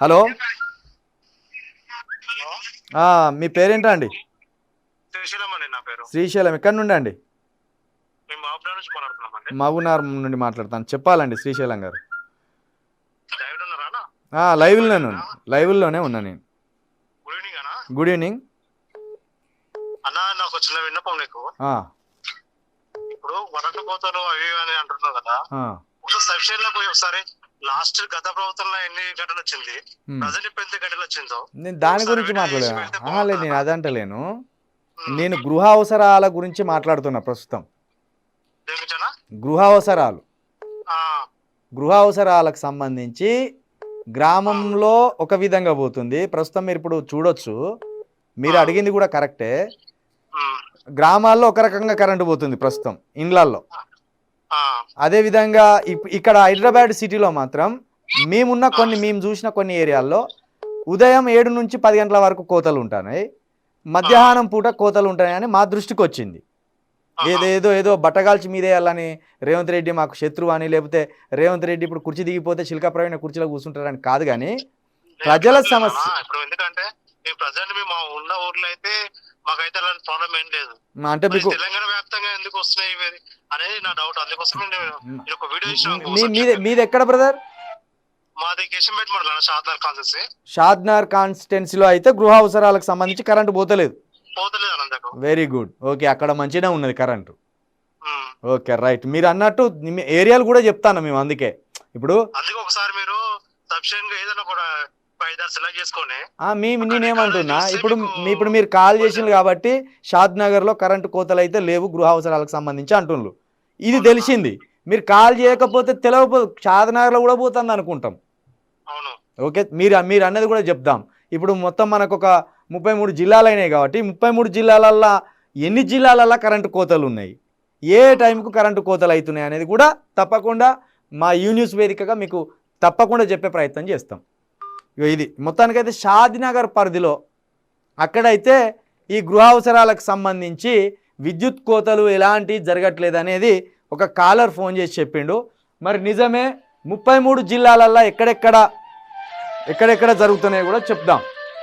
Hello? మీ పేరేంటా అండి? శ్రీశైలం ఎక్కడి నుండి అండి? మహబూనార్ నుండి మాట్లాడతాను. చెప్పాలండి శ్రీశైలం గారు. లైవ్లోనే ఉన్నా. లైవ్లోనే ఉన్నా నేను. గుడ్ ఈవినింగ్ అన్న. నాకు చిన్న విన్నపం నీకు. ఇప్పుడు వరద కోతలు అవి అని అంటున్నావు కదా. లో పోయి ఒకసారి లాస్ట్ గత ప్రభుత్వంలో ఎన్ని గంటలు వచ్చింది? ఉమ్. ప్రజెంట్ ఇప్పుడు ఎంత గంటలు వచ్చిందో? నేను దాని గురించి మాట్లాడలేదు లేదు? నేను అదంటలేను. నేను గృహ అవసరాల గురించి మాట్లాడుతున్నా ప్రస్తుతం? గృహ అవసరాలు గృహ అవసరాలకు సంబంధించి గ్రామంలో ఒక విధంగా పోతుంది. ప్రస్తుతం మీరు ఇప్పుడు చూడొచ్చు. మీరు. అడిగింది కూడా కరెక్టే. గ్రామాల్లో ఒక రకంగా కరెంటు పోతుంది ప్రస్తుతం ఇండ్లల్లో. అదేవిధంగా ఇప్- ఇక్కడ హైదరాబాద్ సిటీలో మాత్రం మేమున్న కొన్ని మేము చూసిన కొన్ని ఏరియాల్లో ఉదయం ఏడు నుంచి పది గంటల వరకు కోతలు ఉంటున్నాయి మధ్యాహ్నం పూట కోతలు ఉంటాయని మా దృష్టికి వచ్చింది. ఏదేదో ఏదో బట్టగాల్చి మీదేయాలని రేవంత్ రెడ్డి మాకు శత్రువు అని లేకపోతే రేవంత్ రెడ్డి ఇప్పుడు కుర్చీ దిగిపోతే శిల్కాప్రవీణ కుర్చీలో కూర్చుంటారని కాదు కానీ ప్రజల సమస్య. ఇప్పుడు ఎందుకంటే ప్రజెంట్ మేము మా ఉన్న ఊర్లో అయితే మాకైతే అలాంటి ప్రాబ్లం ఏం లేదు. అంటే మీకు తెలంగాణ వ్యాప్తంగా ఎందుకు వస్తున్నాయి ఇవి? అనేది నా డౌట్ అందుకోసం నేను ఒక వీడియో ఇచ్చిన మీది మీది ఎక్కడ బ్రదర్ మాది కేశంపేట మండలం షాద్నగర్ కాన్సెన్సీ షాద్నార్ కాన్స్టిట్యున్సీలో అయితే గృహ అవసరాలకు సంబంధించి కరెంటు పోతలేదు. పోతలేదు అనంతకు వెరీ గుడ్ ఓకే అక్కడ మంచిగానే ఉన్నది కరెంటు. ఓకే రైట్ మీరు అన్నట్టు ఏరియాలు కూడా చెప్తాను మేము అందుకే. ఇప్పుడు అందుకే ఒకసారి మీరు గా ఏదైనా కూడా ఐదు సెలెక్ట్ చేసుకొని ఆ, మీ అక్కడ నేనేమంటున్నా ఇప్పుడు ఇప్పుడు మీరు కాల్ చేసింది కాబట్టి షాద్ నగర్లో కరెంటు కోతలు అయితే లేవు గృహ అవసరాలకు సంబంధించి అంటున్నారు ఇది? తెలిసింది. మీరు కాల్ చేయకపోతే తెలియపో షాద్ నగర్లో కూడా పోతుంది అనుకుంటాం. ఓకే మీరు మీరు అన్నది కూడా చెప్దాం. ఇప్పుడు మొత్తం మనకు ఒక ముప్పై మూడు జిల్లాలు అయినాయి కాబట్టి ముప్పై మూడు జిల్లాలల్లో ఎన్ని జిల్లాలల్లో కరెంటు కోతలు ఉన్నాయి ఏ టైంకు కరెంటు కోతలు అవుతున్నాయి అనేది కూడా తప్పకుండా మా యూన్యూస్ వేదికగా మీకు తప్పకుండా చెప్పే ప్రయత్నం చేస్తాం. ఇగో ఇది. మొత్తానికైతే షాదినగర్ పరిధిలో అక్కడైతే ఈ గృహ అవసరాలకు సంబంధించి విద్యుత్ కోతలు ఎలాంటి జరగట్లేదు అనేది ఒక కాలర్ ఫోన్ చేసి చెప్పిండు. మరి నిజమే ముప్పై మూడు జిల్లాలల్లో ఎక్కడెక్కడ ఎక్కడెక్కడ జరుగుతున్నాయో కూడా చెప్దాం.